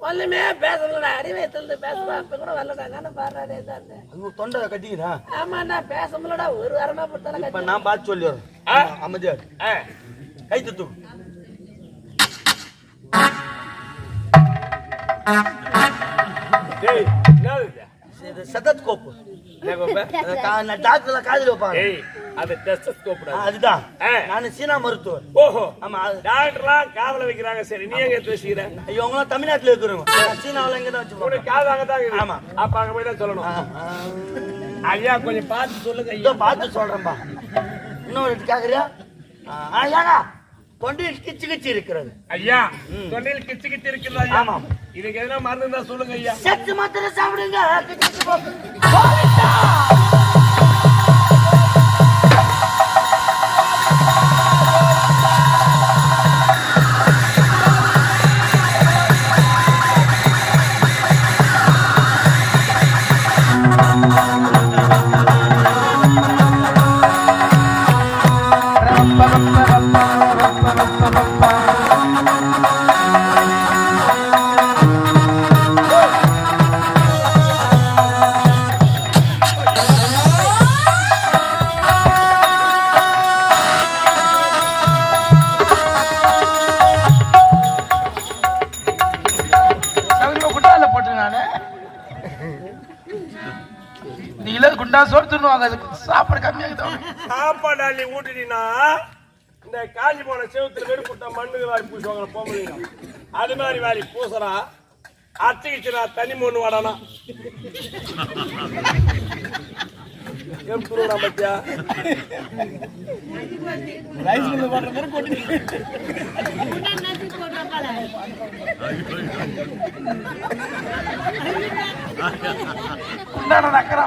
ஒண்ணுமே பேசலடா. அடி வயிற்றுல பேசுறா. அப்ப கூட வரலடா. நானும் பாடுறாரு இதான் ஐயோ தொண்டை கட்டிக்கிறா ஆமாண்ணா பேச முடியலடா ஒரு வாரமா இப்ப படுத்தாலும் நான் பார்த்து சொல்லி வரேன் ஆ? அமைதியா. கை தூக்கு டேய் என்ன கோப்பை? அது கா- நான் டாக்டர்ல காதுல வைப்பாங்க. அது டெஸ்டஸ்கோப்டா ஆ, அதுதான். ஆ. நான் சீனா மருத்துவர். ஓஹோ. ஆமா அது- டாக்டர்லாம் காவல வைக்கிறாங்க சரி. நீ எங்க ஐயோ அவங்களாம் தமிழ்நாட்டுல இருக்கிறவங்க. சீனாவுல இங்க தான் வச்சுப்போம் உனக்கு காது அங்கதான் இருக்குது. ஆமா. அப்ப அங்க போய் தான் சொல்லணும். ஐயா கொஞ்சம் பார்த்து சொல்லுங்க ஐயா. பார்த்து சொல்றேன்பா. இன்னொரு கேக்குறியா? ஏங்க. தொண்டையில் கிச்சு கிச்சு இருக்கிறது. ஐயா தொண்டையில் கிச்சு கிச்சு இருக்குல்ல ஐயா? ஆமாம். இதுக்கு எதனா மருந்து இருந்தா சொல்லுங்க ஐயா. சத்து மாத்திரை சாப்பிடுங்க. கிச்சு கிச்சு போக்கு. சௌரியமா ஊட்டினா இந்த காஞ்சி போன செவுத்துல வெறும் போட்ட மண்ணுக்கு வாரி பூசுவாங்க பொம்பளைங்க. அது மாதிரி வாரி பூசுறா. அத்திக்கிச்சுனா தனி மண்ணு வாடானா. எப்படி பத்தியா? ஒரு சோறு இல்லடா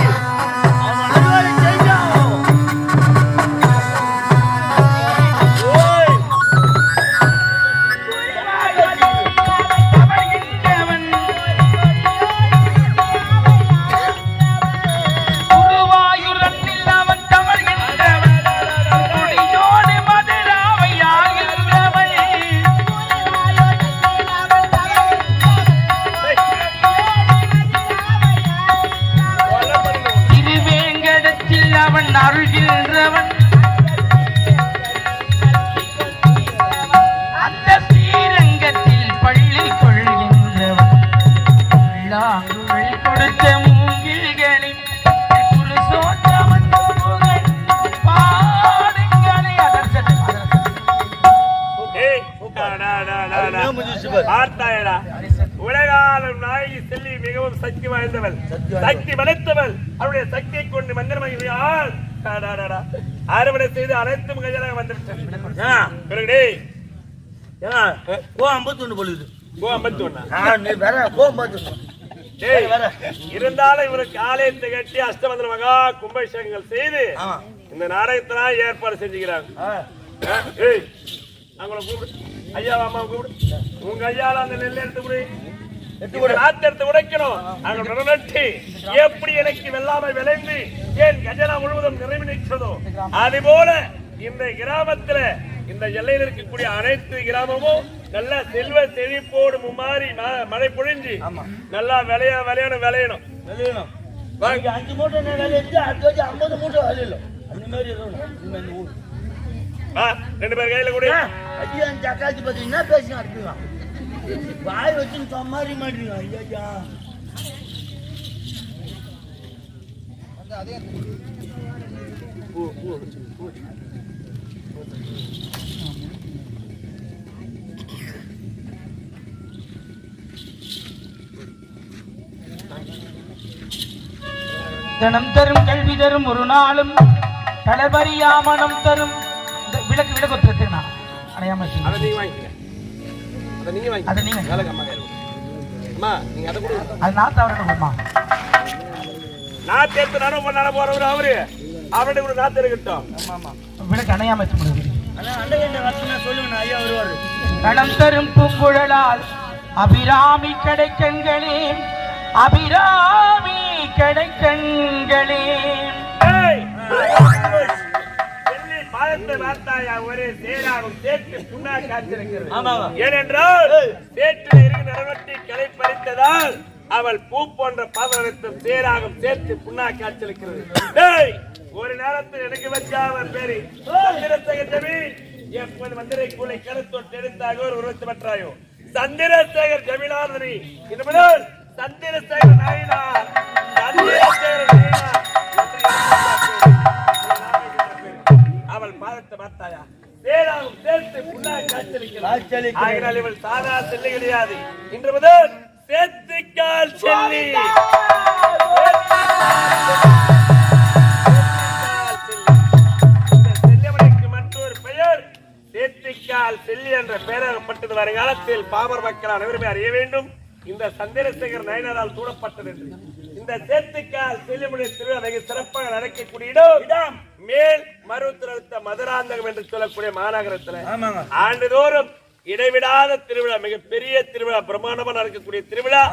மிகவும் சக்தி வாய்ந்தவள். சக்தி படைத்தவள். அவருடைய சக்தியை கொண்டு மந்திரமாகியால் அறுவடை செய்து அனைத்தும் கையாளாக வந்துவிட்டது. ஆ, பிறகு டேய், ஏங்க, கோ ஐம்பத்தொன்னு பொழுது கோ ஐம்பத்தி ஒண்ணா ஆ, நீ வேற கோ ஐம்பத்தொன்னு டேய், வேற. இருந்தாலும் இவருக்கு ஆலயத்தை கட்டி அஷ்டமந்திர மகா கும்பாபிஷேகங்கள் செய்து இந்த நாடகத்தெல்லாம் ஏற்பாடு செஞ்சுக்கிறாங்க. அவங்கள கூப்பிடு. ஐயா அம்மா கூப்பிடு. உங்க ஐயால அந்த நெல் எடுத்து கொடு எடுத்து இந்த கொடு. நாத்து எடுத்து உடைக்கணும். அவங்க நட்டு எப்படி எனக்கு வெள்ளாமை விளைந்து ஏன் கஜனா முழுவதும் நிறைவு நிற்கிறதோ அது போல இந்த கிராமத்துல இந்த எல்லையில் இருக்கக்கூடிய அனைத்து கிராமமும் நல்ல செல்வ செழிப்போடு மும்மாறி ம- மழை பொழிஞ்சு. நல்லா விளைய விளையணும். விளையணும். விளையணும். அஞ்சு மூட்டை எடுத்து அடுத்த வச்சு ஐம்பது மூட்டை விளையலாம் அந்த மாதிரி இருக்கணும். ரெண்டு பேர் கையில கூட. ஐயா அந்த அக்காச்சி பத்தி என்ன பேசுங்க அடுத்துதான் வாய் வச்சு சம்மாரி மாட்டீங்க ஐயா தனம் தரும் கல்வி தரும் ஒரு நாளும் தளபரியாமனம் தரும். இந்த விளக்கு விளக்கு ஒத்துனா அடையாம அதை நீங்க வாங்கிக்கங்க. அதை நீங்க அதை நீங்க வேலைக்கு அம்மா கையில. அம்மா நீங்க அதை கொடுங்க. அது நான் தவறணுமா நாத்து எடுத்து நட பண்ண போறவரு அவரு. அவருடைய ஒரு நாத்து இருக்கட்டும் விளக்கு அணையாம வச்சு தடம் தரும் பூங்குழலால் அபிராமி கடைக்கண்களே அபிராமி கடைக்கண்களே. பாதத்தை வார்த்தாயா? ஒரே சேராகும் சேற்று புண்ணா காத்திருக்கிறது. ஏனென்றால் சேற்றில் இருக்கு நிறவட்டி களை பறித்ததால் அவள் பூ போன்ற பாதத்தும் சேராகும் சேர்த்து புண்ணா காய்ச்சலிக்கிறது ஒரு நேரத்தில் எனக்கு வச்ச அவர் பேரு சந்திரசேகர் எப்போது மந்திரை கூலை கருத்தொட்டு எடுத்தாக ஒரு உருவத்து பெற்றாயோ? சந்திரசேகர் ஜமீனாதனி இது முதல் சந்திரசேகர் நாயினார். சந்திரசேகர் நாயினார். பார்த்தாயா? சேராகும் சேர்த்து. ஆகினால் இவள் சாதா செல்லை கிடையாது. இன்று முதல் சேத்துக்கால் செல்லி. செல்லி. என்ற வருங்காலத்தில் பாமர் மக்கள் அனைவருமே அறிய வேண்டும். இந்த சந்திரசேகர் நயனரால் சூடப்பட்டது என்று. இந்த சேத்துக்கால் செல்லியமுடைய திருவிழா மிக சிறப்பாக நடக்கக்கூடிய இடம். மேல் மருத்துவத்த மதுராந்தகம் என்று சொல்லக்கூடிய மாநகரத்தில் ஆண்டுதோறும் இடைவிடாத திருவிழா மிகப்பெரிய திருவிழா பிரமாண்டமா நடக்கக்கூடிய திருவிழா.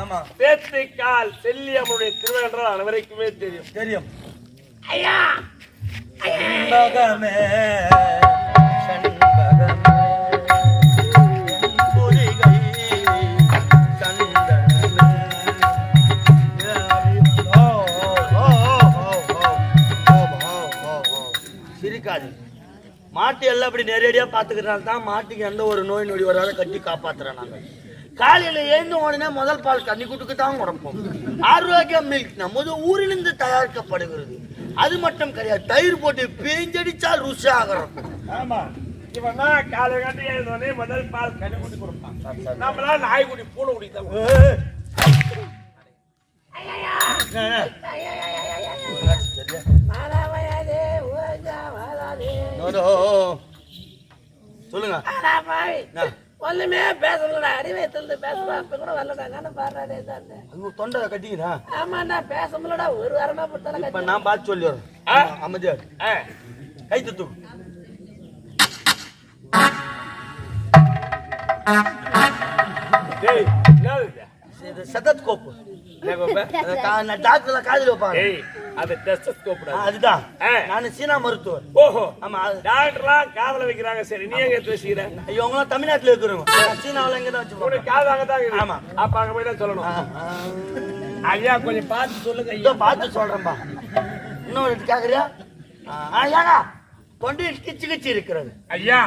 சேத்திக்கால் செல்லியம்மனுடைய திருவிழா என்றால் அனைவருக்குமே தெரியும். தெரியும். ஐயா! மாட்டு எல்லாம் இப்படி நேரடியா பாத்துக்கிறனால தான் மாட்டுக்கு எந்த ஒரு நோய் நொடி வராத கட்டி காப்பாத்துறோம் நாங்க. காலையில எழுந்த உடனே முதல் பால் கண்ணி குட்டுக்கு தான் உடப்போம் ஆரோக்கிய மில்க் நமது ஊரிலிருந்து தயாரிக்கப்படுகிறது. அது மட்டும் கிடையாது தயிர் போட்டு பேஞ்சடிச்சால் ருசி ஆகிறோம் முதல் பால் கண்ணு குட்டி கொடுப்பான். நம்மளால நாய்க்குடி பூனை குடி தான் மாலாவயாதே ஊரஜா வாழாதே சொல்லுங்க. ஒண்ணுமே பேசலடா. வயித்துல பேசுவா அப்ப கூட வரலடா. நானும் தான் உங்க தொண்டை கட்டிக்கிறா ஆமாண்டா பேச முடியலடா. ஒரு வாரமா இப்ப படுத்தால நான் பார்த்து சொல்லி வரேன் ஆ? அமைதியா கை? இது? சதத் கோப்பு. டாக்டர்ல காதுல வைப்பாங்க ஏய், அது அதுதான். நான் சீனா மருத்துவர் ஓஹோ ஆமா டாக்டர்லாம் காதுல வைக்கிறாங்க சரி நீ எங்க எடுத்து வச்சுக்கிற தமிழ்நாட்டுல இருக்கிறவங்க சீனாவுல இங்க தான் உனக்கு காது அங்கதான் இருக்குது. ஆமா. அப்ப அங்க போய் தான் சொல்லணும் ஐயா கொஞ்சம் பார்த்து சொல்லுங்க ஐயா பார்த்து சொல்றேன்பா இன்னொரு கேக்குறியா ஆ, ஆ, ஏங்க தொண்டையில் கிச்சு கிச்சு இருக்கிறது. ஐயா.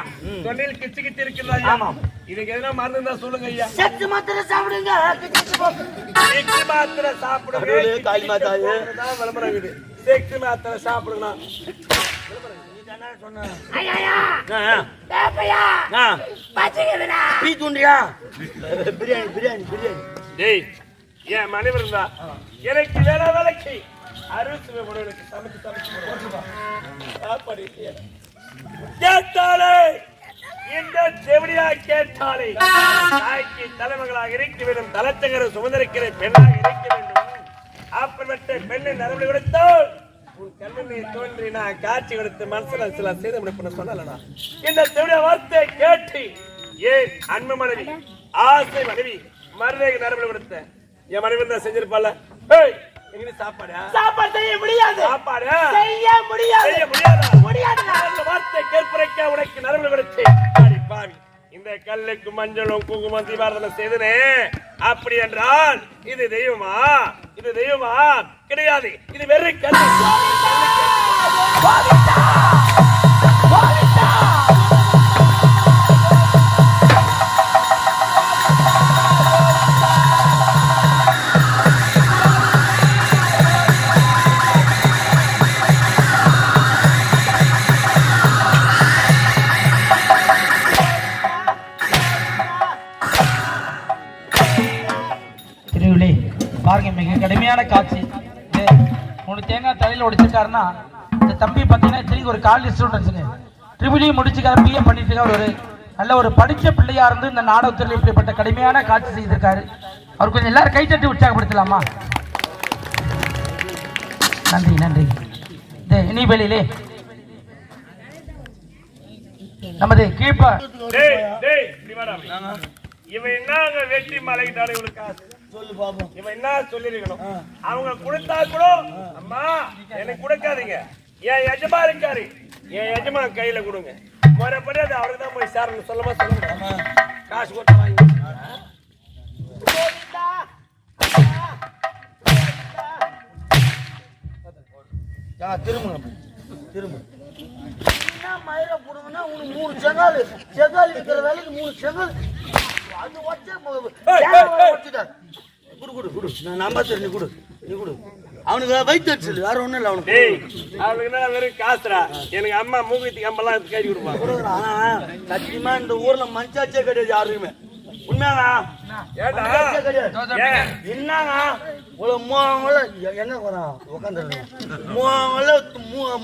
தொண்டையில் கிச்சு கிச்சு இருக்குதா ஐயா. ஆமாம். இதுக்கு எதனா மருந்து இருந்தா சொல்லுங்க ஐயா. சத்து மாத்திரை சாப்பிடுங்க. செக்ஸ் மாத்திரை சாப்பிடுங்க. மாதாவே. போகுதுதான் விளம்பரம் இருக்குது செக்ஸ் மாத்திரை சாப்பிடுங்க பிரியாணி பிரியாணி பிரியாணி. டேய் என் மனைவி இருந்தா? எனக்கு வேலை வேலைக்கு அறுபத்தி சமைச்சு சமைச்சு சாப்பாடு இல்லையா? கேட்டாலே இந்த செவிலியா கேட்டாலே தாய்க்கு தலைமகளாக இருக்க வேண்டும் தலத்தகர சுமந்திருக்கிற பெண்ணாக இருக்க வேண்டும். அப்படிப்பட்ட பெண்ணை நரம்பு கொடுத்தால் உன் கண்ணிலே தோன்றி நான் காட்சி கொடுத்து மனசுல சில செய்து முடிப்புன்னு சொல்லலடா இந்த செவிலியா வார்த்தை கேட்டு ஏன் அன்பு மனைவி ஆசை மனைவி மருதைக்கு நரம்பு கொடுத்த? என் மனைவி தான் ஏய் சாப்பாடா? சாப்பாடு செய்ய முடியாது. சாப்பாடு? செய்ய முடியாது. செய்ய முடியாதா. முடியாதுடா. அந்த வார்த்தை உனக்கு நரம்பு அடி பாவி இந்த கல்லுக்கு மஞ்சளும் குங்குமம் தீபாரதனை செய்தனே. அப்படி என்றால் இது தெய்வமா? இது தெய்வமா? கிடையாது. இது வெறும் கல்லு தேங்காய் தலையில உடைச்சிருக்காருன்னா இந்த தம்பி பார்த்தீங்கன்னா திரும்பி ஒரு காலேஜ் ஸ்டூடெண்ட்ஸுங்க ட்ரிபிளி முடிச்சுக்காரு பிஏ பண்ணிட்டு இருக்காரு. ஒரு நல்ல ஒரு படித்த பிள்ளையா இருந்து இந்த நாடகத்துறையில் இப்படிப்பட்ட கடுமையான காட்சி செய்திருக்காரு. அவர் கொஞ்சம் எல்லாரும் கைத்தட்டி உற்சாகப்படுத்தலாமா? நன்றி நன்றி. இந்த இனிவெளியிலே நமது கீழ்ப்ப இவன் என்ன வெற்றி மலை இவனுக்கு சொல்லு பாப்போம். இவன் என்ன சொல்லிருக்கணும் அவங்க கொடுத்தா கூட அம்மா எனக்கு கொடுக்காதீங்க. என் எஜமா இருக்காரு என் எஜமா கையில கொடுங்க. முறைப்படி அது அவருக்கு தான் போய் சேரணும். சொல்லமா சொல்லுங்க. காசு கொடுத்து வாங்கி திரும்புங்க திரும்ப. என்ன மயிரை போடுங்கன்னா உனக்கு மூணு செங்கால் செங்கால் விற்கிற வேலைக்கு மூணு செங்கல். அது வச்சே வச்சுட்டார் குடு குடு குடு. நான் நம்ப நீ குடு நீ குடு. அவனுக்கு வயிற்று அடிச்சல் வேற ஒண்ணும் இல்லை அவனுக்கு. அவனுக்கு என்ன வெறும் காசுடா? எனக்கு அம்மா மூக்குத்தி கம்பெல்லாம் எடுத்து கை கொடுப்பாங்க கொடுக்குறான். ஆனா சத்தியமா இந்த ஊர்ல மஞ்சாச்சே கிடையாது யாருக்குமே. ஏன்? என்னங்க ஒரு மூணு என்ன உட்காந்துருங்க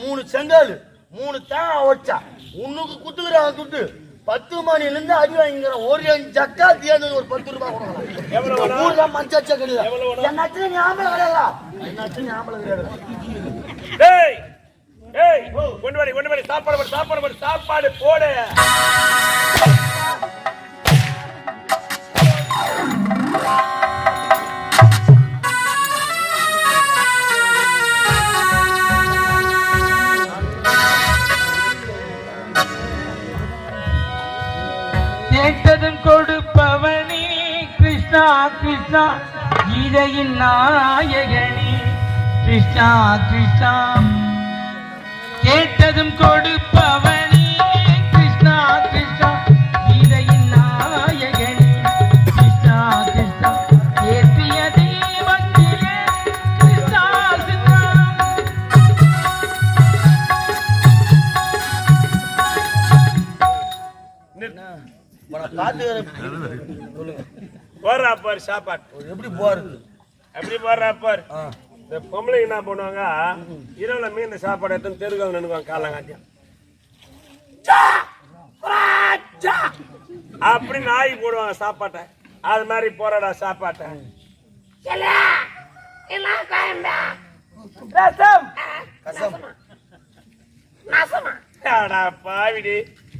மூணு செங்கல் மூணு தேங்காய் வச்சா உன்னுக்கு குத்துக்கிறான் துட்டு பத்து மணிலேருந்து அடி வாங்கிக்கிறேன் ஒரு ஜக்கா தேர்ந்து ஒரு பத்து ரூபாய் கொடுக்கலாம்? ஊர்ல மஞ்சாச்சே கிடையாது எவ்வளவு வேணும்? என் நச்சு ஞாபகம் கிடையாதா என் நச்சு ஞாபகம் கிடையாது டேய் டேய் கொண்டு வாடி கொண்டு வாடி சாப்பாடு போடு சாப்பாடு போடு சாப்பாடு போடு கிருஷ்ணா கீதையின் நாயகனே. கிருஷ்ணா கிருஷ்ணா. கேட்டதும் கொடுப்பவன் பாரு சாப்பாடு. எப்படி போறது எப்படி போடுறா பாரு? இந்த பொம்பளைங்க என்ன பண்ணுவாங்க? இரவுல மீன் சாப்பாடு எடுத்து தெருக்காங்க நினைக்குவாங்க காலங்காட்டியம் அப்படி நாய் போடுவாங்க சாப்பாட்டை. அது மாதிரி போறடா சாப்பாட்டை. என்ன காயம்பா. ரசம். அடா பாவிடி.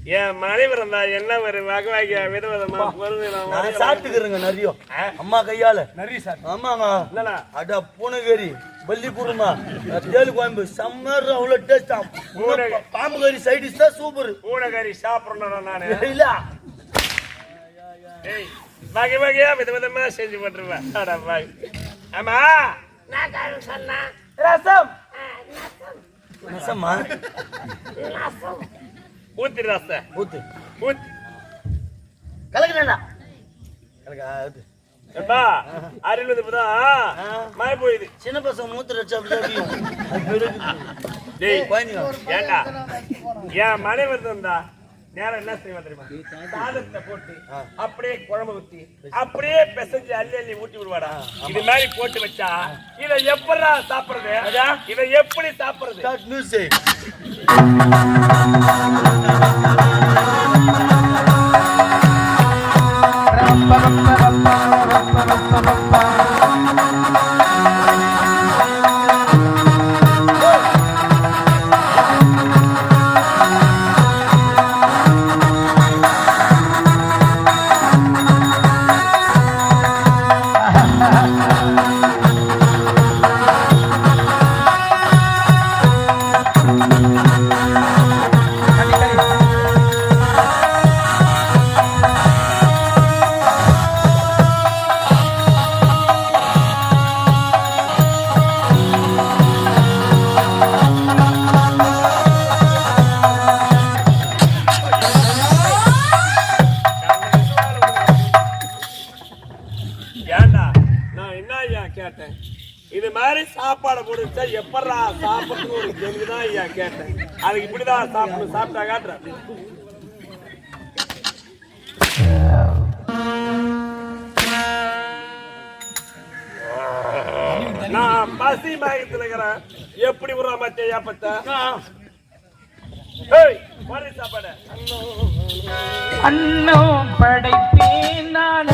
என் மனைவி இருந்தா என்ன ஒரு வகை வகையா விதவிதமா பொருள் நான் சாப்பிட்டுக்கிறேங்க நிறைய அம்மா கையால. நிறைய சார். ஆமாங்க. என்னடா அட பூனைகறி. பல்லி குருமா தேலு கோயம்பு செம்மர் அவ்வளோ டேஸ்டா பூனை- பாம்பு கறி சைடிஷ் தான் சூப்பர் பூனைக்கறி சாப்பிடணும் நானு. இல்ல. ஏய், வகை வகையா விதவிதமா செஞ்சு போட்டுருவேன். அடா பாவி ஆமா நான் சொன்னா. ரசம். ஊத்தி ரசம் ஊத்து. ஊத்தி கலக்குறா கலக்கா ஏப்பா அருள் இப்பதான் மழை போயுது. சின்ன பசங்க மூத்திர வச்சு அப்படி. டேய் ஏண்டா? என் மனைவி இருந்தா நேரம் என்ன செய்வா தெரியுமா? சாதத்தை போட்டு அப்படியே குழம்பு ஊத்தி அப்படியே பிசைஞ்சு அள்ளி அள்ளி ஊட்டி விடுவாடா. இது மாதிரி போட்டு வச்சா இதை எப்படா சாப்பிடுறது? இதை எப்படி சாப்பிடுறது? எப்படா சாப்பிடுறதுக்கு ஒரு கேள்விதான் ஐயா கேட்டேன். அதுக்கு இப்படிதான் சாப்பிடணும் சாப்பிட்டா காட்டுறேன் நான் பசி மயக்கத்துல இருக்கிறேன். எப்படி விடுறா மத்திய ஏப்பத்த ஏய் மாதிரி சாப்பாடு. அன்னம் படைப்பேன் நான்.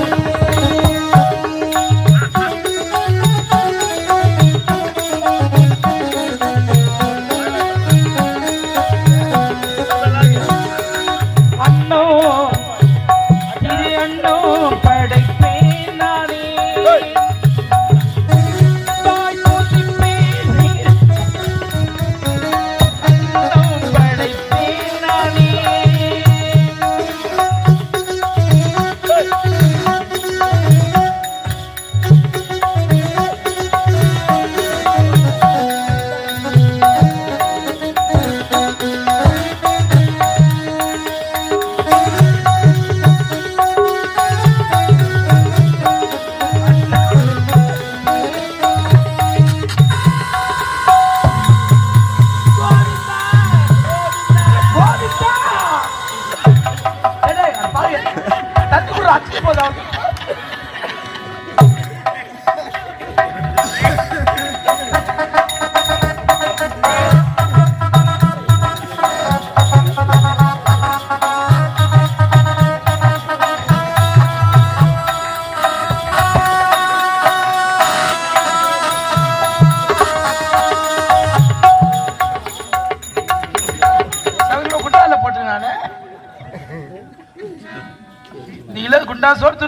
lang.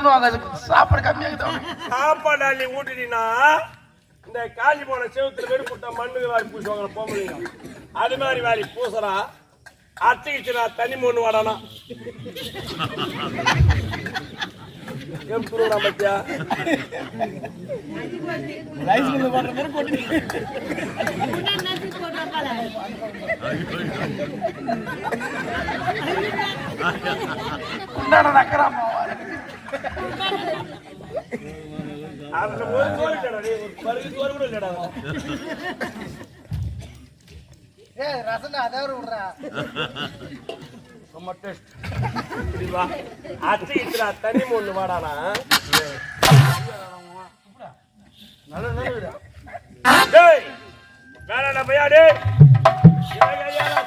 தின்னுவாங்க அதுக்கு சாப்பாடு கம்மியாகுது. சாப்பாடு அள்ளி ஊட்டினா இந்த காலி போன செவுத்துல வெறு போட்ட மண்ணுக்கு வாரி பூசுவாங்க போம்பளைங்க அது மாதிரி வாரி பூசறா. அட்டிக்கிச்சுனா தனி மண்ணு வாடானா? எம்புருடா சோறு இல்லடா டேய், ஒரு பருகு சோறு ரொம்ப டேஸ்ட் இப்படி வா அட்டிக்கிச்சுனா தனி மண்ணு வாடானா நல்ல நல்ல டேய் வேணாடா பையா டேய்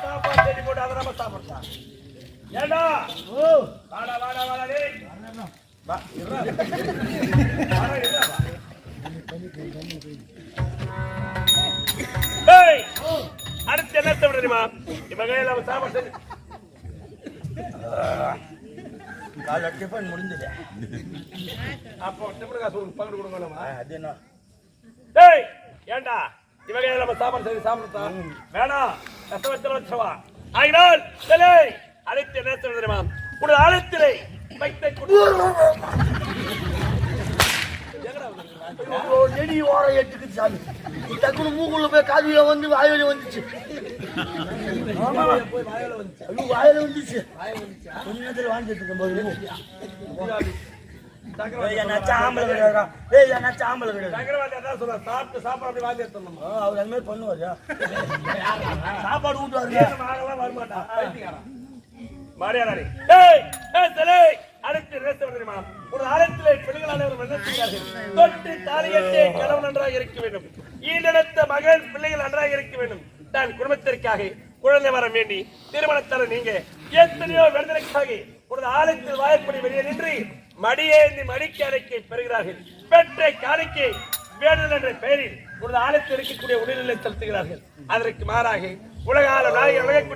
சாப்பாடு போட்டு அதை நம்ம ஏண்டா வாடா வாடா வாடா டேய் டேய் அடுத்து என்ன தெரியுமா இவன் கையால சாப்பாடு டிஃபன் முடிஞ்சது அப்போ டிஃபன் காசு ஒரு பங்கு கொடுங்கலாமா அது என்ன டேய் ஏண்டா இவங்க நம்ம சாப்பாடு செய்து சாப்பிடுறா வேணாம் கஷ்டவச்சல வச்சவா ஆகினால் அழைத்து என்ன சொல்றது தெரியுமா ஒரு அழைத்திரை நெடி ஓரம் எட்டுக்கு சாமி. டக்குனு மூக்குள்ள போய் காதுல வந்து வாயில வந்துச்சு. வாயில வந்துச்சு. கொஞ்ச நேரத்தில் வாழ்ந்துட்டு இருக்கும் போது சாப்பாடு அப்படி மாரியாராணி. ஏய் தெரியுமா ஒரு பெண்கள் அனைவரும் என்ன செய்கிறார்கள். தொட்டு கணவன் நன்றாக இருக்க வேண்டும். ஈண்டெடுத்த பிள்ளைகள் நன்றாக இருக்க வேண்டும். தான் குடும்பத்திற்காக குழந்தை வர வேண்டி திருமணத்தர நீங்க எத்தனையோ விடுதலைக்காக ஒரு ஆலயத்தில் வாய்ப்படி வெளியே நின்று மடியேந்தி மடிக்கு அடைக்கை பெறுகிறார்கள். பெற்ற காலைக்கு வேண்டுதல் என்ற பெயரில் ஒரு ஆலயத்தில் இருக்கக்கூடிய உடல்நிலை செலுத்துகிறார்கள். அதற்கு மாறாக உலக ஆளும் நாயகர்